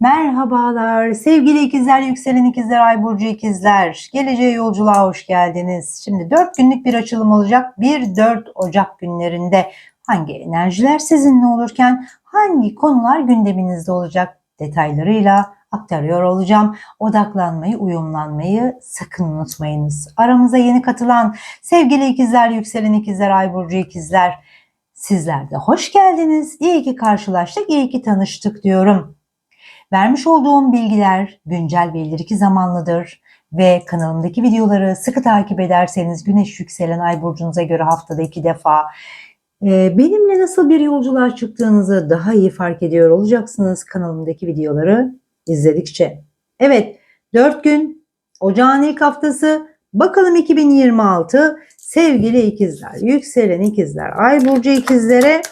Merhabalar sevgili ikizler, yükselen ikizler, ay burcu ikizler. Geleceğe yolculuğa hoş geldiniz. Şimdi 4 günlük bir açılım olacak. 1-4 Ocak günlerinde hangi enerjiler sizinle olurken hangi konular gündeminizde olacak detaylarıyla aktarıyor olacağım. Odaklanmayı, uyumlanmayı sakın unutmayınız. Aramıza yeni katılan sevgili ikizler, yükselen ikizler, ay burcu ikizler. Sizler de hoş geldiniz. İyi ki karşılaştık, iyi ki tanıştık diyorum. Vermiş olduğum bilgiler güncel ve ileriki zamanlıdır ve kanalımdaki videoları sıkı takip ederseniz güneş yükselen ay burcunuza göre haftada iki defa e, benimle nasıl bir yolculuğa çıktığınızı daha iyi fark ediyor olacaksınız kanalımdaki videoları izledikçe. Evet 4 gün ocağın ilk haftası bakalım 2026 sevgili ikizler yükselen ikizler ay burcu ikizlere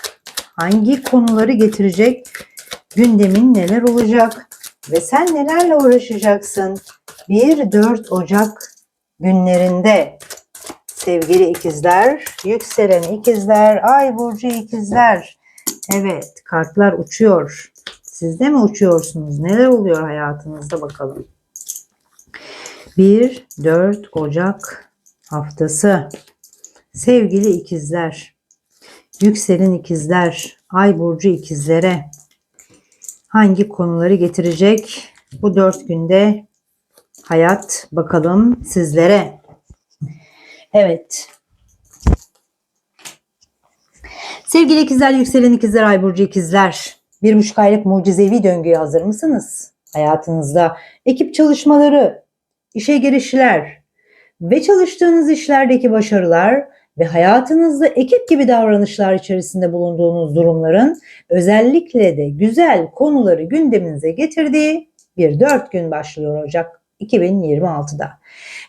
hangi konuları getirecek gündemin neler olacak ve sen nelerle uğraşacaksın 1-4 Ocak günlerinde sevgili ikizler, yükselen ikizler, ay burcu ikizler. Evet kartlar uçuyor. Siz de mi uçuyorsunuz? Neler oluyor hayatınızda bakalım. 1-4 Ocak haftası. Sevgili ikizler, yükselen ikizler, ay burcu ikizlere hangi konuları getirecek bu dört günde hayat bakalım sizlere. Evet. Sevgili ikizler, yükselen ikizler, ay burcu ikizler. Bir buçuk aylık mucizevi döngüye hazır mısınız? Hayatınızda ekip çalışmaları, işe girişler ve çalıştığınız işlerdeki başarılar ve hayatınızda ekip gibi davranışlar içerisinde bulunduğunuz durumların özellikle de güzel konuları gündeminize getirdiği bir dört gün başlıyor Ocak 2026'da.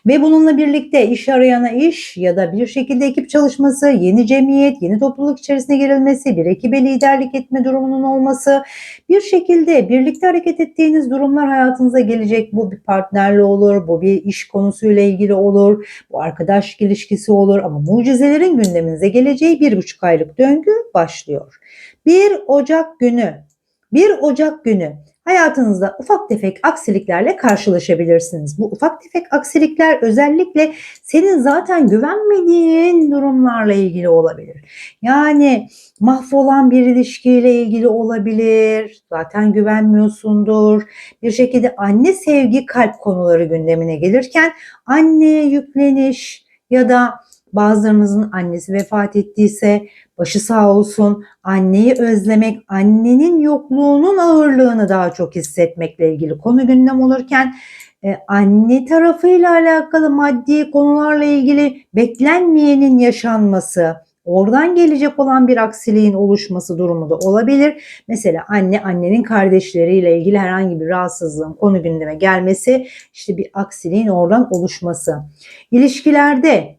Ve bununla birlikte iş arayana iş ya da bir şekilde ekip çalışması, yeni cemiyet, yeni topluluk içerisine girilmesi, bir ekibe liderlik etme durumunun olması, bir şekilde birlikte hareket ettiğiniz durumlar hayatınıza gelecek. Bu bir partnerle olur, bu bir iş konusuyla ilgili olur, bu arkadaş ilişkisi olur ama mucizelerin gündeminize geleceği bir buçuk aylık döngü başlıyor. 1 Ocak günü, 1 Ocak günü hayatınızda ufak tefek aksiliklerle karşılaşabilirsiniz. Bu ufak tefek aksilikler özellikle senin zaten güvenmediğin durumlarla ilgili olabilir. Yani mahvolan bir ilişkiyle ilgili olabilir. Zaten güvenmiyorsundur. Bir şekilde anne sevgi kalp konuları gündemine gelirken anneye yükleniş ya da bazılarınızın annesi vefat ettiyse başı sağ olsun anneyi özlemek, annenin yokluğunun ağırlığını daha çok hissetmekle ilgili konu gündem olurken e, anne tarafıyla alakalı maddi konularla ilgili beklenmeyenin yaşanması, oradan gelecek olan bir aksiliğin oluşması durumu da olabilir. Mesela anne annenin kardeşleriyle ilgili herhangi bir rahatsızlığın konu gündeme gelmesi, işte bir aksiliğin oradan oluşması. İlişkilerde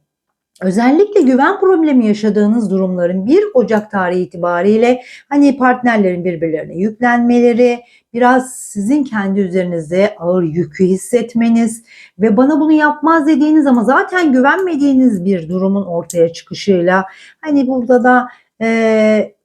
Özellikle güven problemi yaşadığınız durumların 1 Ocak tarihi itibariyle hani partnerlerin birbirlerine yüklenmeleri, biraz sizin kendi üzerinizde ağır yükü hissetmeniz ve bana bunu yapmaz dediğiniz ama zaten güvenmediğiniz bir durumun ortaya çıkışıyla hani burada da e,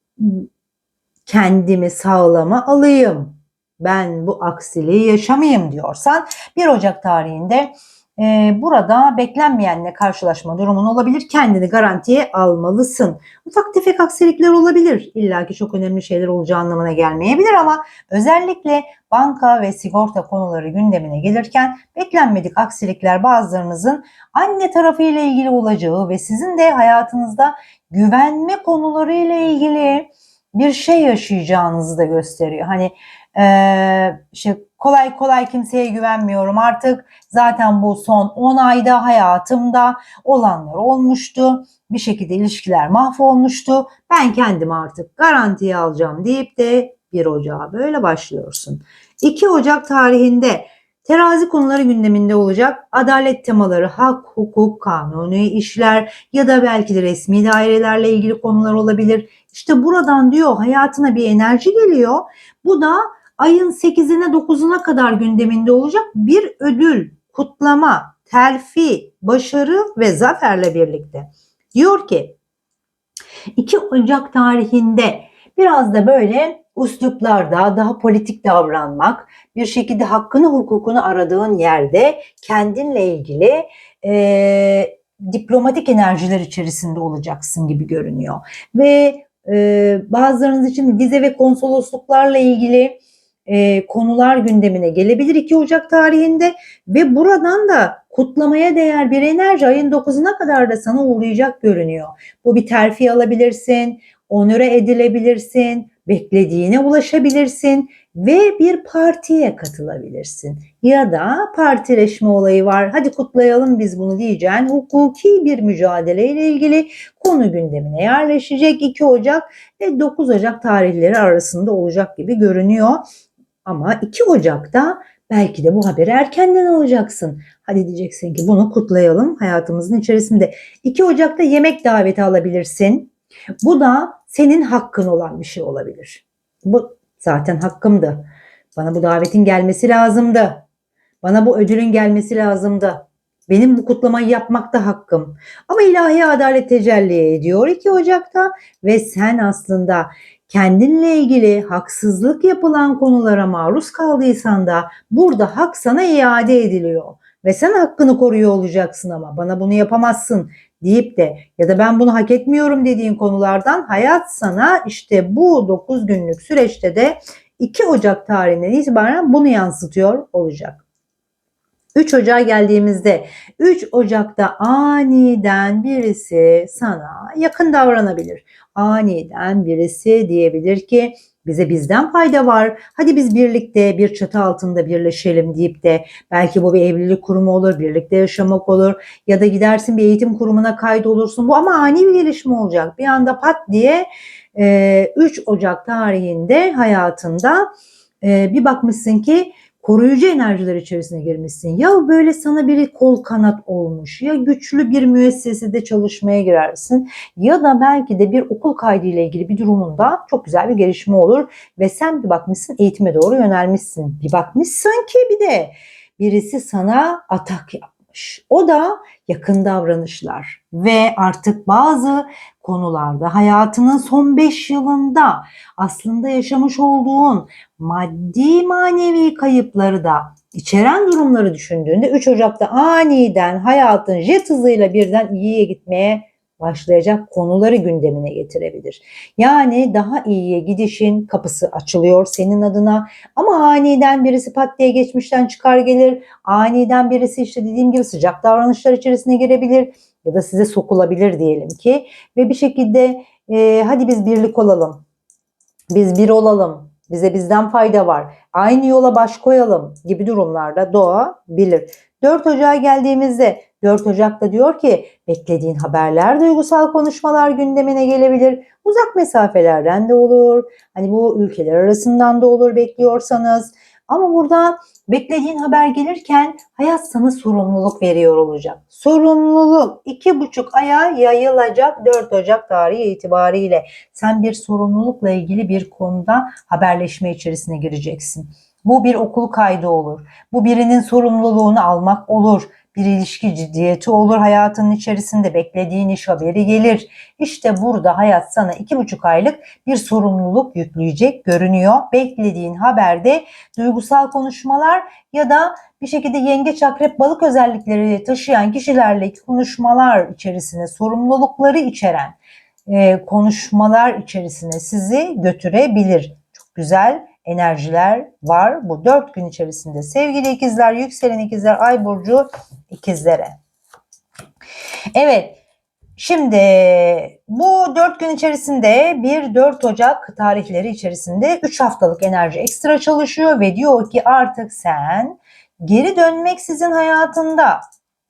kendimi sağlama alayım, ben bu aksiliği yaşamayayım diyorsan 1 Ocak tarihinde e, burada beklenmeyenle karşılaşma durumun olabilir. Kendini garantiye almalısın. Ufak tefek aksilikler olabilir. İlla ki çok önemli şeyler olacağı anlamına gelmeyebilir ama özellikle banka ve sigorta konuları gündemine gelirken beklenmedik aksilikler bazılarınızın anne tarafı ile ilgili olacağı ve sizin de hayatınızda güvenme konuları ile ilgili bir şey yaşayacağınızı da gösteriyor. Hani ee, işte kolay kolay kimseye güvenmiyorum artık. Zaten bu son 10 ayda hayatımda olanlar olmuştu. Bir şekilde ilişkiler mahvolmuştu. Ben kendimi artık garantiye alacağım deyip de 1 Ocağı böyle başlıyorsun. 2 Ocak tarihinde Terazi konuları gündeminde olacak. Adalet temaları, hak, hukuk, kanuni işler ya da belki de resmi dairelerle ilgili konular olabilir. İşte buradan diyor hayatına bir enerji geliyor. Bu da ayın 8'ine 9'una kadar gündeminde olacak bir ödül, kutlama, terfi, başarı ve zaferle birlikte. Diyor ki 2 Ocak tarihinde biraz da böyle usluplarda daha politik davranmak, bir şekilde hakkını hukukunu aradığın yerde kendinle ilgili e, diplomatik enerjiler içerisinde olacaksın gibi görünüyor. Ve e, bazılarınız için vize ve konsolosluklarla ilgili e, konular gündemine gelebilir 2 Ocak tarihinde ve buradan da kutlamaya değer bir enerji ayın 9'una kadar da sana uğrayacak görünüyor. Bu bir terfi alabilirsin, onure edilebilirsin, beklediğine ulaşabilirsin ve bir partiye katılabilirsin. Ya da partileşme olayı var. Hadi kutlayalım biz bunu diyeceğin hukuki bir mücadeleyle ilgili konu gündemine yerleşecek 2 Ocak ve 9 Ocak tarihleri arasında olacak gibi görünüyor. Ama 2 Ocak'ta belki de bu haberi erkenden alacaksın. Hadi diyeceksin ki bunu kutlayalım hayatımızın içerisinde. 2 Ocak'ta yemek daveti alabilirsin. Bu da senin hakkın olan bir şey olabilir. Bu zaten hakkımdı. Bana bu davetin gelmesi lazımdı. Bana bu ödülün gelmesi lazımdı. Benim bu kutlamayı yapmak da hakkım. Ama ilahi adalet tecelli ediyor 2 Ocak'ta ve sen aslında kendinle ilgili haksızlık yapılan konulara maruz kaldıysan da burada hak sana iade ediliyor. Ve sen hakkını koruyor olacaksın ama bana bunu yapamazsın deyip de ya da ben bunu hak etmiyorum dediğin konulardan hayat sana işte bu 9 günlük süreçte de 2 Ocak tarihinden itibaren bunu yansıtıyor olacak. 3 Ocak'a geldiğimizde 3 Ocak'ta aniden birisi sana yakın davranabilir. Aniden birisi diyebilir ki bize bizden fayda var. Hadi biz birlikte bir çatı altında birleşelim deyip de belki bu bir evlilik kurumu olur, birlikte yaşamak olur ya da gidersin bir eğitim kurumuna kaydolursun. Bu ama ani bir gelişme olacak. Bir anda pat diye e, 3 Ocak tarihinde hayatında bir bakmışsın ki koruyucu enerjiler içerisine girmişsin. Ya böyle sana biri kol kanat olmuş ya güçlü bir müessesede çalışmaya girersin ya da belki de bir okul kaydı ile ilgili bir durumunda çok güzel bir gelişme olur ve sen bir bakmışsın eğitime doğru yönelmişsin. Bir bakmışsın ki bir de birisi sana atak yapmış. O da yakın davranışlar ve artık bazı konularda hayatının son 5 yılında aslında yaşamış olduğun maddi manevi kayıpları da içeren durumları düşündüğünde 3 Ocak'ta aniden hayatın jet hızıyla birden iyiye gitmeye başlayacak konuları gündemine getirebilir. Yani daha iyiye gidişin kapısı açılıyor senin adına ama aniden birisi pat diye geçmişten çıkar gelir. Aniden birisi işte dediğim gibi sıcak davranışlar içerisine girebilir ya da size sokulabilir diyelim ki ve bir şekilde e, hadi biz birlik olalım. Biz bir olalım. Bize bizden fayda var. Aynı yola baş koyalım gibi durumlarda doğabilir. 4 Ocak'a geldiğimizde 4 Ocak'ta diyor ki beklediğin haberler, duygusal konuşmalar gündemine gelebilir. Uzak mesafelerden de olur. Hani bu ülkeler arasından da olur bekliyorsanız. Ama burada beklediğin haber gelirken hayat sana sorumluluk veriyor olacak. Sorumluluk iki buçuk aya yayılacak 4 Ocak tarihi itibariyle. Sen bir sorumlulukla ilgili bir konuda haberleşme içerisine gireceksin. Bu bir okul kaydı olur. Bu birinin sorumluluğunu almak olur. Bir ilişki ciddiyeti olur hayatının içerisinde beklediğin iş haberi gelir. İşte burada hayat sana iki buçuk aylık bir sorumluluk yükleyecek görünüyor. Beklediğin haberde duygusal konuşmalar ya da bir şekilde yengeç akrep balık özellikleri taşıyan kişilerle konuşmalar içerisine sorumlulukları içeren e, konuşmalar içerisine sizi götürebilir. Çok güzel enerjiler var bu dört gün içerisinde. Sevgili ikizler, yükselen ikizler, ay burcu ikizlere. Evet, şimdi bu dört gün içerisinde bir 4 Ocak tarihleri içerisinde 3 haftalık enerji ekstra çalışıyor ve diyor ki artık sen geri dönmek sizin hayatında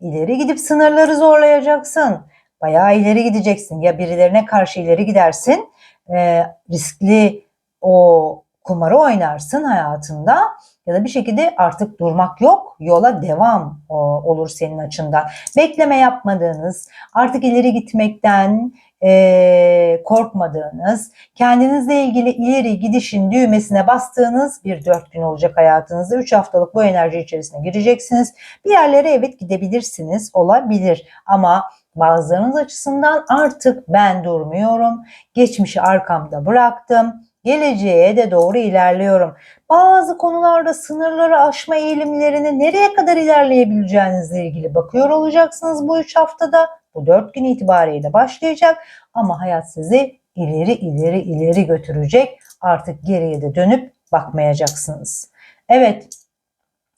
ileri gidip sınırları zorlayacaksın. Bayağı ileri gideceksin. Ya birilerine karşı ileri gidersin. E, riskli o kumarı oynarsın hayatında ya da bir şekilde artık durmak yok yola devam olur senin açından. Bekleme yapmadığınız artık ileri gitmekten e, korkmadığınız kendinizle ilgili ileri gidişin düğmesine bastığınız bir dört gün olacak hayatınızda. Üç haftalık bu enerji içerisine gireceksiniz. Bir yerlere evet gidebilirsiniz olabilir ama Bazılarınız açısından artık ben durmuyorum, geçmişi arkamda bıraktım, geleceğe de doğru ilerliyorum. Bazı konularda sınırları aşma eğilimlerini nereye kadar ilerleyebileceğinizle ilgili bakıyor olacaksınız bu üç haftada. Bu dört gün itibariyle başlayacak ama hayat sizi ileri ileri ileri götürecek. Artık geriye de dönüp bakmayacaksınız. Evet,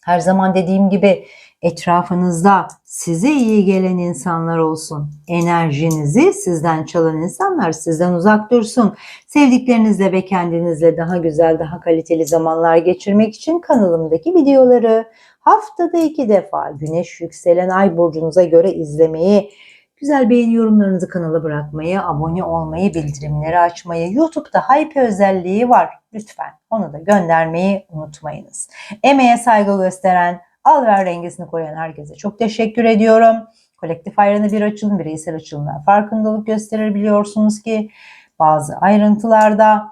her zaman dediğim gibi etrafınızda size iyi gelen insanlar olsun. Enerjinizi sizden çalan insanlar sizden uzak dursun. Sevdiklerinizle ve kendinizle daha güzel, daha kaliteli zamanlar geçirmek için kanalımdaki videoları haftada iki defa güneş yükselen ay burcunuza göre izlemeyi, güzel beğeni yorumlarınızı kanala bırakmayı, abone olmayı, bildirimleri açmayı, YouTube'da hype özelliği var. Lütfen onu da göndermeyi unutmayınız. Emeğe saygı gösteren, al ver dengesini koruyan herkese çok teşekkür ediyorum. Kolektif ayrını bir açılım, bireysel açılımlar farkındalık gösterir biliyorsunuz ki bazı ayrıntılarda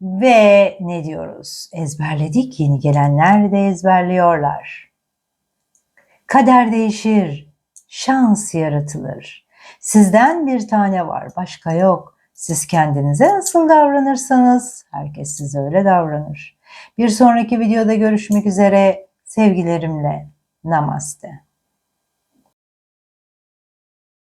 ve ne diyoruz? Ezberledik, yeni gelenler de ezberliyorlar. Kader değişir, şans yaratılır. Sizden bir tane var, başka yok. Siz kendinize nasıl davranırsanız herkes size öyle davranır. Bir sonraki videoda görüşmek üzere. Sevgilerimle. Namaste.